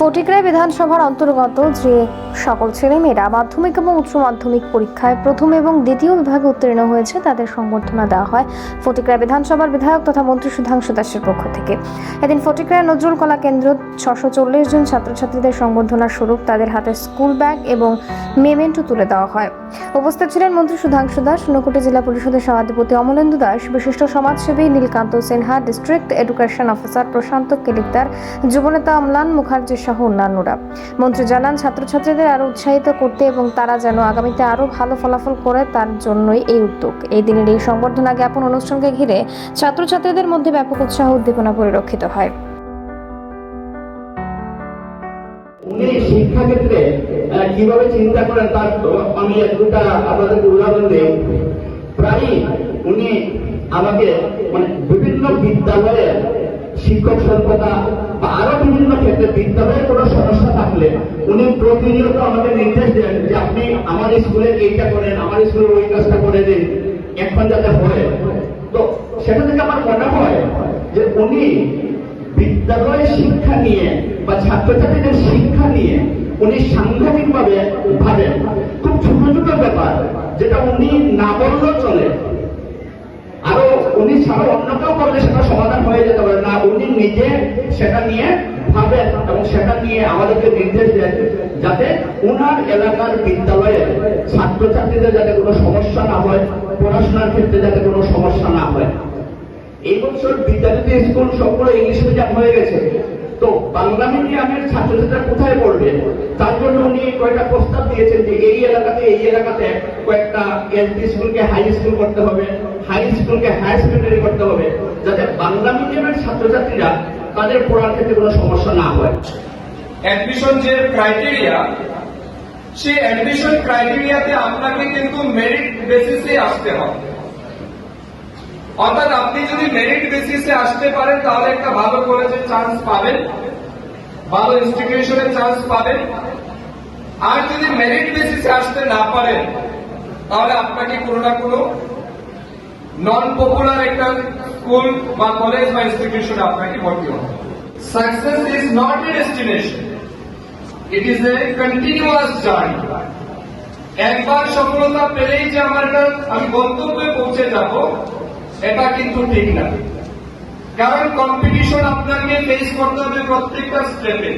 ফটিকরাই বিধানসভার অন্তর্গত যে সকল ছেলেমেয়েরা মাধ্যমিক এবং উচ্চ মাধ্যমিক পরীক্ষায় প্রথম এবং দ্বিতীয় বিভাগে উত্তীর্ণ হয়েছে, তাদের সংবর্ধনা দেওয়া হয় ফটিকরাই বিধানসভার বিধায়ক তথা মন্ত্রী সুধাংশু দাসের পক্ষ থেকে। এদিন ফটিকরাই নজরুল কলা কেন্দ্র ছশো চল্লিশ জন ছাত্রছাত্রীদের সংবর্ধনা স্বরূপ তাদের হাতে স্কুল ব্যাগ এবং মেমেন্টো তুলে দেওয়া হয়। উপস্থিত ছিলেন মন্ত্রী সুধাংশু দাস ঊনকোটি জেলা পরিষদের সভাধিপতি অমলেন্দু দাস, বিশিষ্ট সমাজসেবী Nilkanta Sinha, district education officer Prashanta Kelikdar, যুবনেতা Amlan Mukherjee সহ অন্যান্যরা। মন্ত্রী জানান, ছাত্রছাত্রীদের আরও উৎসাহিত করতে এবং তারা যেন আগামীতে আরও ভালো ফলাফল করে তার জন্যই এই উদ্যোগ। এই দিনের এই সংবর্ধনা জ্ঞাপন অনুষ্ঠানকে ঘিরে ছাত্রছাত্রীদের মধ্যে ব্যাপক উৎসাহ উদ্দীপনা পরিলক্ষিত হয়। শিক্ষাক্ষেত্রে কীভাবে চিন্তা করেন তার আমি দুটা আপনাদেরকে উদাহরণ দিই। প্রায়ই উনি আমাকে মানে বিভিন্ন শিক্ষক আরও ক্ষেত্রে বিদ্যালয়ে কোনো সমস্যা থাকলে। উনি প্রতিনিয়ত আমাকে নির্দেশ দেন যে আপনি আমার স্কুলে এইটা করেন, আমার স্কুলে ওই কাজটা করে দিন। এখন যাতে হয়। তো সেটা থেকে আমার মনে হয় যে উনি বিদ্যালয় শিক্ষা নিয়ে বা ছাত্রছাত্রীদের শিক্ষা নিয়ে উনি সাংঘাতিক ভাবে ভাবেন। খুব ছোট ছোট ব্যাপার, যেটা উনি না বললেও চলে। আরও উনি ছাড়া অন্য কেউ করলে সেটা সমাধান হয়ে যেতে পারে না উনি নিজে সেটা নিয়ে ভাবেন এবং সেটা নিয়ে আমাদেরকে নির্দেশ দেন যাতে উনার এলাকার বিদ্যালয়ে ছাত্রছাত্রীদের যাতে কোনো সমস্যা না হয়, পড়াশোনার ক্ষেত্রে যাতে কোনো সমস্যা না হয়। এই বছর বিদ্যালয়তে স্কুল সবগুলো ইংলিশ মিডিয়াম হয়ে গেছে। তো বাংলা মিডিয়ামের ছাত্রছাত্রীরা কোথায় পড়বে? তার জন্য উনি কয়েকটা প্রস্তাব দিয়েছেন যে এই এলাকাতে এই এলাকাতে কয়েকটা এলপি স্কুলকে হাই স্কুল করতে হবে, হাই স্কুলকে হায়ার সেকেন্ডারি করতে হবে, যাতে বাংলা মিডিয়ামের ছাত্রছাত্রীরা তাদের পড়ার ক্ষেত্রে কোনো সমস্যা না হয়। অ্যাডমিশন যে ক্রাইটেরিয়া সেই অ্যাডমিশন ক্রাইটেরিয়াতে আপনাকে কিন্তু মেরিট বেসিসে আসতে হবে। অর্থাৎ আপনি যদি মেরিট বেসিসে আসতে পারেন, তাহলে একটা ভালো কলেজের চান্স পাবেন, ভালো ইনস্টিটিউশনের চান্স পাবেন। আর যদি মেরিট বেসিসে আসতে না পারেন, তাহলে আপনাকে কোনো না কোনো নন পপুলার একটা স্কুল বা কলেজ বা ইনস্টিটিউশনে আপনাকে ভর্তি হবে। Success is not a destination it is a continuous journey একবার সফলতা পেলেই যে আমার আমি গন্তব্যে পৌঁছে যাব, এটা কিন্তু ঠিক না। কারণ কম্পিটিশন আপনাকে ফেস করতে হবে প্রত্যেকটা স্টেপে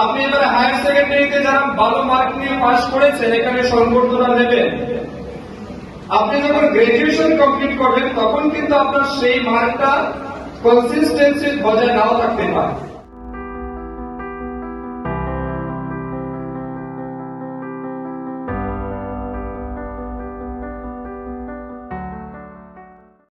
আপনি এবার হায়ার সেকেন্ডারিতে যারা ভালো মার্ক নিয়ে পাশ করেছেন, এখানে সংবর্ধনা দেবেন। আপনি যখন গ্রাজুয়েশন কমপ্লিট করবেন, তখন কিন্তু আপনার সেই মার্কটা কনসিস্টেন্সি বজায় নাও থাকতে পারে।